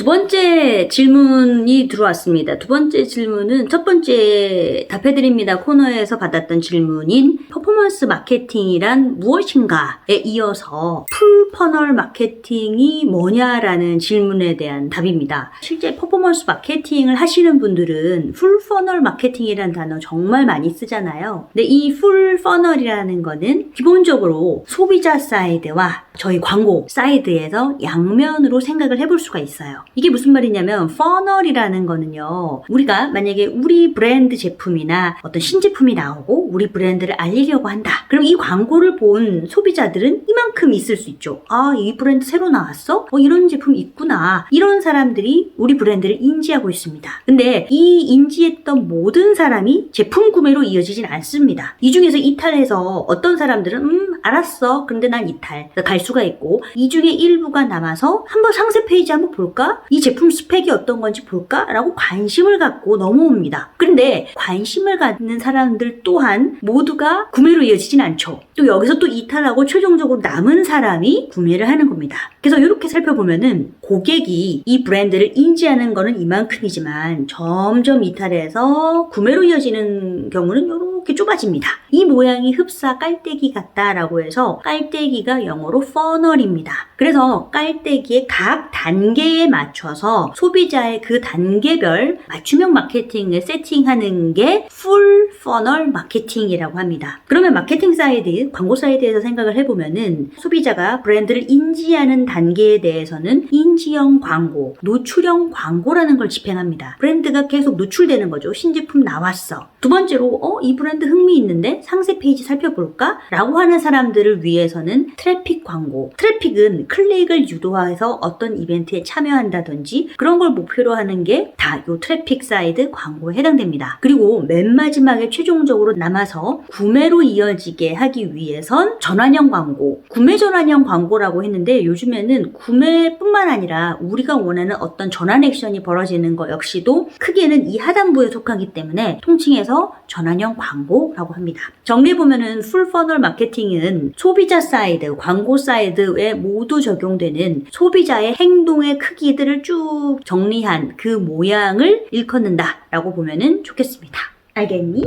두 번째 질문이 들어왔습니다. 두 번째 질문은 첫 번째 답해드립니다 코너에서 받았던 질문인 퍼포먼스 마케팅이란 무엇인가에 이어서 풀 퍼널 마케팅이 뭐냐라는 질문에 대한 답입니다. 실제 퍼포먼스 마케팅을 하시는 분들은 풀 퍼널 마케팅이라는 단어 정말 많이 쓰잖아요. 근데 이 풀 퍼널이라는 거는 기본적으로 소비자 사이드와 저희 광고 사이드에서 양면으로 생각을 해볼 수가 있어요. 이게 무슨 말이냐면 퍼널이라는 거는요. 우리가 만약에 우리 브랜드 제품이나 어떤 신제품이 나오고 우리 브랜드를 알리려고 한다. 그럼 이 광고를 본 소비자들은 이만큼 있을 수 있죠. 아, 이 브랜드 새로 나왔어? 어, 이런 제품 있구나. 이런 사람들이 우리 브랜드를 인지하고 있습니다. 근데 이 인지했던 모든 사람이 제품 구매로 이어지진 않습니다. 이 중에서 이탈해서 어떤 사람들은 음, 알았어. 그런데 난 이탈. 갈 수가 있고 이 중에 일부가 남아서 한번 상세 페이지 한번 볼까? 이 제품 스펙이 어떤 건지 볼까? 라고 관심을 갖고 넘어옵니다. 그런데 관심을 갖는 사람들 또한 모두가 구매로 이어지진 않죠. 또 여기서 또 이탈하고 최종적으로 남은 사람이 구매를 하는 겁니다. 그래서 이렇게 살펴보면은 고객이 이 브랜드를 인지하는 거는 이만큼이지만 점점 이탈해서 구매로 이어지는 경우는 이렇게 좁아집니다. 이 모양이 흡사 깔때기 같다라고 해서 깔때기가 영어로 퍼널입니다. 그래서 깔때기의 각 단계에 맞춰서 소비자의 그 단계별 맞춤형 마케팅을 세팅하는 게 풀 퍼널 마케팅이라고 합니다. 그러면 마케팅 사이드, 광고 사이드에서 생각을 해보면은 소비자가 브랜드를 인지하는 단계에 대해서는 인지형 광고, 노출형 광고라는 걸 집행합니다. 브랜드가 계속 노출되는 거죠. 신제품 나왔어. 두 번째로, 어, 이 브랜드 흥미 있는데 상세 페이지 살펴볼까? 라고 하는 사람들을 위해서는 트래픽 광고. 트래픽은 클릭을 유도해서 어떤 이벤트에 참여한다든지 그런 걸 목표로 하는 게 다 요 트래픽 사이드 광고에 해당됩니다. 그리고 맨 마지막에 최종적으로 남아서 구매로 이어지게 하기 위해선 전환형 광고, 구매 전환형 광고라고 했는데 요즘에는 구매뿐만 아니라 우리가 원하는 어떤 전환 액션이 벌어지는 것 역시도 크게는 이 하단부에 속하기 때문에 통칭해서 전환형 광고라고 합니다. 정리해보면은 풀 퍼널 마케팅은 소비자 사이드, 광고 사이드에 모두 적용되는 소비자의 행동의 크기들을 쭉 정리한 그 모양을 일컫는다라고 보면은 좋겠습니다. 알겠니?